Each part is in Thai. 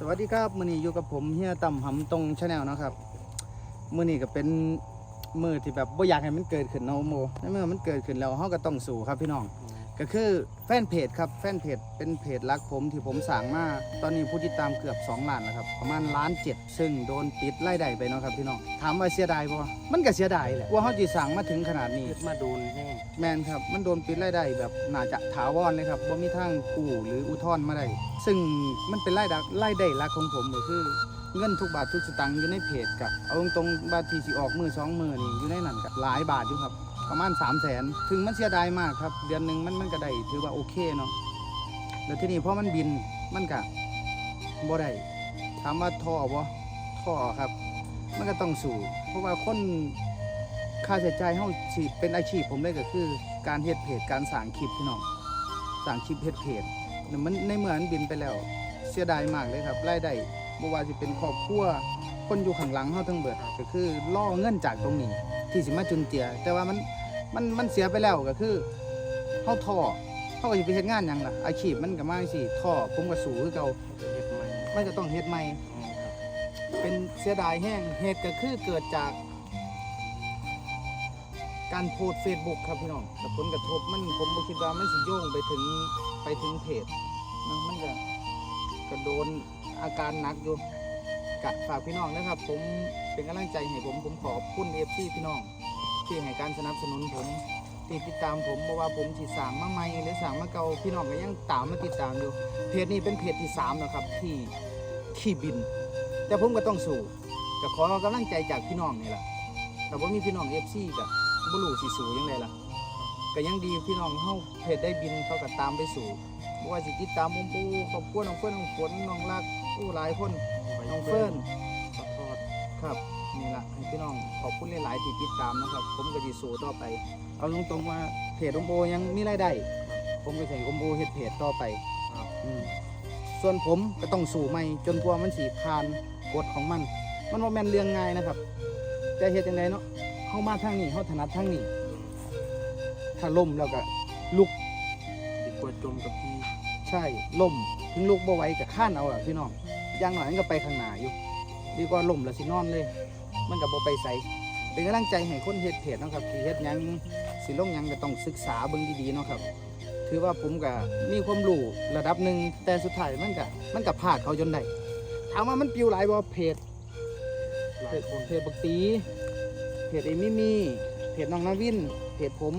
สวัสดีครับมือนี้อยู่กับผมเฮียต่ำหำตรงชาแนลนะครับมือนี้ก็เป็นมือที่แบบบ่อยากให้มันเกิดขึ้นเนาะโมในเมื่อมันเกิดขึ้นแล้วเฮาก็ต้องสู้ครับพี่น้อง ก็คือแฟนเพจครับแฟนเพจเป็นเพจรักผมที่ผมสั่งมาตอนนี้ผู้ติดตามเกือบ 2 ล้านแล้วครับ ประมาณล้านเจ็ดซึ่งโดนปิดไล่ได้ไปเนาะครับพี่น้องถามว่าเสียดายบ่มันก็เสียดายแหละว่าเฮาสิสั่งมาถึงขนาดนี้ยึดมาโดนแห้งแมนครับ มันโดนปิดรายได้แบบน่าจะถาวรเลยครับว่ามีทางกู้หรืออุทธรณ์มาได้ซึ่งมันเป็นรายได้รายได้หลักของผมก็คือเงินทุกบาททุกสตางค์อยู่ในเพจกับเอาตรงๆบาทที่สิออกมือสองมือนี่อยู่ในนั้นกับหลายบาทอยู่ครับ ประมาณ3 0 0แสนถึงมันเสียดายมากครับ เดือนหนึ่งมันมันก็ได้ถือว่าโอเคเนาะแล้วที่นี่พอมันบินมันก็บ่ได้ถามว่าท่อบ่ท่อครับ มันก็ต้องสู้เพราะว่าคนค่าใช้จ่ายเฮาสิเป็นอาชีพผมเลยก็คือ การเฮ็ดเพจการสร้างคลิปพี่น้องสร้างคลิปเฮ็ดเพจมันในเมื่อมันบินไปแล้ว เสียดายมากเลยครับรายได้บ่ว่าสิเป็นครอบครัวคนอยู่ข้างหลังเฮาทั้งเบิดก็คือล่อเงินจากตรงนี้ที่สิมาจุนเจือแต่ว่ามัน มันมันเสียไปแล้วก็คือเฮาท้อเฮาก็สิไปเฮ็ดงานหยังล่ะอาชีพมันก็มาจังซี่ท้อผมก็สู้คือเก่าจะยึดมันมันก็ต้องเฮ็ดใหม่เป็นเสียดายแห้งเหตุก็คือเกิดจาก การโพสเฟซบุ๊กครับพี่น้องแต่ผลกระทบมันผมบ่คิดว่ามันสิโยงไปถึงไปถึงเพจนะมันก็ก็โดนอาการหนักอยู่กะฝากพี่น้องนะครับ ผมเป็นกำลังใจให้ผมผมขอบคุณเอฟซีพี่น้อง ที่ให้การสนับสนุนผมที่ติดตามผมเพราะว่าผมที่สร้างมาใหม่หรือสร้างมาเก่าพี่น้องก็ยังตามมาติดตามอยู่เพจนี้เป็นเพจที่สามนะครับที่ที่บิน แต่ผมก็ต้องสู้ก็ขอกำลังใจจากพี่น้องนี่แหละแต่ว่ามีพี่น้องเอฟซีกับ่รู้สิสู้ยังไงล่ะก็ยังดีพี่น้องเฮาเพจได้บินเขาก็ตามไปสู่บ่ว่าสิติดตามผมปูขอบคุณน้องเฟิร์นน้องฝนน้องรักผู้หลายคนน้องเฟิร์นขอโทษครับ นี่ละให้พี่น้องขอบคุณหลายๆที่ติดตามนะครับ ผมก็ดีสู้ต่อไป เอาตรงๆว่าเพจอมโบยังมีรายได้ผมก็ใส่อมโบเฮ็ดเพจต่อไปครับอืมส่วนผมก็ต้องสู้ใหม่จนกว่ามันสีผ่านกฎของมัน มันว่าแม่นเรื่องง่ายนะครับแต่เฮ็ดยังไงเนาะเฮามาทางนี้เฮาถนัดทางนี้ ถ้าล่มแล้วก็ลุกดีกว่าจมกับที่ใช่ล่มถึงลุกบ่ไหวก็ข้านเอาล่ะพี่น้องอย่างหน่อยมันก็ไปข้างหน้าอยู่ดีกว่าล่มแล้วสินอนเลย มันก็บ่ไปใสเป็นกำลังใจให้คนเฮ็ดเพจนะครับที่เฮ็ดยังสิลงยังก็ต้องศึกษาเบิ่งดีๆเนาะครับ ถือว่าผมก็มีความรู้ระดับหนึ่งแต่สุดท้ายมันก็มันก็พลาดเขาจนได้ถามว่ามันปิวหลายบ่เพจเพยจคนเพจบักตีเพจเอมิมีเพจน้องนาวินเพจผม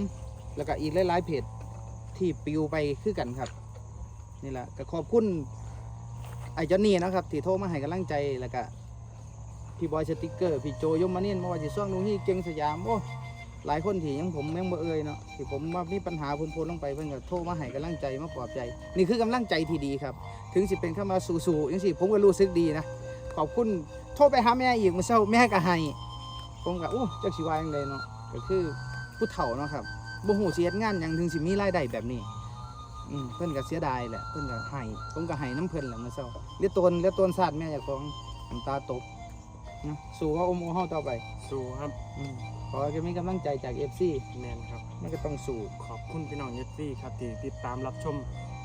แล้วก็อีกหลายๆเพจที่ปิวไปคือกันครับ นี่แหละก็ขอบคุณไอ้เจ้านี่นะครับ ที่โทรมาให้กำลังใจแล้วก็ พี่บอยสติกเกอร์พี่โจยมมาเนียนมาว่าจะซ่องลุงนี่เก่งสยามโอ้หลายคนที่ยังผมยังบ่เอ่ยเนาะที่ผมว่ามีปัญหาพูนพูนลงไปเพิ่นก็โทรมาให้กำลังใจมาปลอบใจ นี่คือกำลังใจที่ดีครับ ถึงสิเป็นเข้ามาสู่ๆยังสิผมก็รู้สึกดีนะขอบคุณโทรไปหาแม่อีกมื่อเช้าแม่ก็ให้ผมก็อู้จักสิว่าจังไดเนาะก็คือผู้เฒ่าเนาะครับบ่ฮู้สิเฮ็ดงานหยังถึงสิมีรายได้แบบนี้อืมเพิ่นก็เสียดายแหละเพิ่นก็ให้ผมก็ให้น้ำเพิ่นแหละมื่อเช้าเรียตนเรียตนศาสตร์แม่เจ้าของน้ำตาตก นะสู้ว่าอมโอเฮาต่อไปสู้ครับอืมขอให้มีกำลังใจจาก FC แมนครับ มันก็ต้องสู้ขอบคุณพี่น้องเยดฟี่ครับที่ติดตามรับชม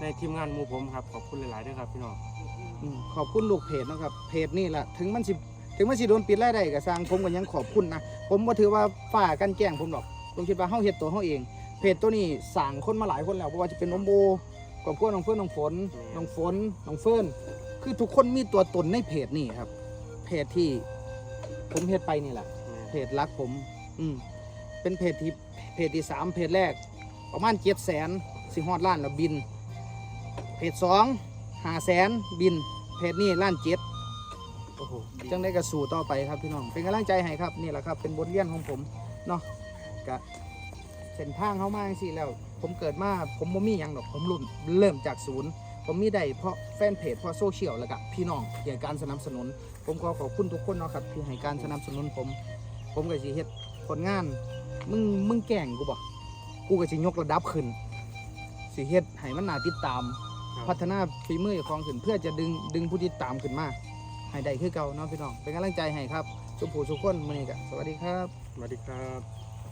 ในทีมงานหมูผมครับขอบคุณหลายๆด้วยครับพี่น้องอืมขอบคุณลูกเพจเนาะครับเพจนี่แหละถึงมันสิถึงมันสิโดนปิดรายได้ก็สร้างผมก็ยังขอบคุณนะผมบ่ถือว่าฝ่ากันแกล้งผมหรอกผมคิดว่าเฮาเฮ็ดตัวเฮาเอง เพจตัวนี้สร้างคนมาหลายคนแล้วบ่ว่าจะเป็นอมโบกับพวกน้องเฟิร์นน้องฝนน้องฝนน้องเฟิร์นคือทุกคนมีตัวตนในเพจนี่ครับเพจที่ ผมเฮ็ดไปนี่แหละแม่นเพจรักผม อืมเป็นเพจที่เพจที่สามเพจแรก ประมาณเจ็ดแสนสิฮอดล้านแล้วบิน เพจสองห้าแสนบิน เพจนี้ล้านเจ็ดโอ้โหดีจังได้กระสู่ต่อไปครับพี่น้อง เป็นกำลังใจให้ครับนี่แหละครับ เป็นบทเรียนของผมเนาะกะเส้นทางเขามาสิแล้ว ผมเกิดมาผมบ่มีหยังดอกผมรุ่นเริ่มจากศูนย์ ผมมีได้เพราะแฟนเพจเพราะโซเชียลแล้วก็พี่น้องที่ให้การสนับสนุน ผมขอขอบคุณทุกคนเนาะครับที่ให้การสนับสนุนผม ผมก็สิเฮ็ดผลงาน มึงมึงแกล้งกูบ่กูก็สิยกระดับขึ้นสิเฮ็ดให้มันน่าติดตามครับพัฒนาฝีมือของขึ้นเพื่อจะดึงดึงผู้ติดตามขึ้นมาให้ได้คือเก่าเนาะพี่น้องเป็นกำลังใจให้ครับสุภูสุขคนมื้อนี้ก็สวัสดีครับ สวัสดีครับ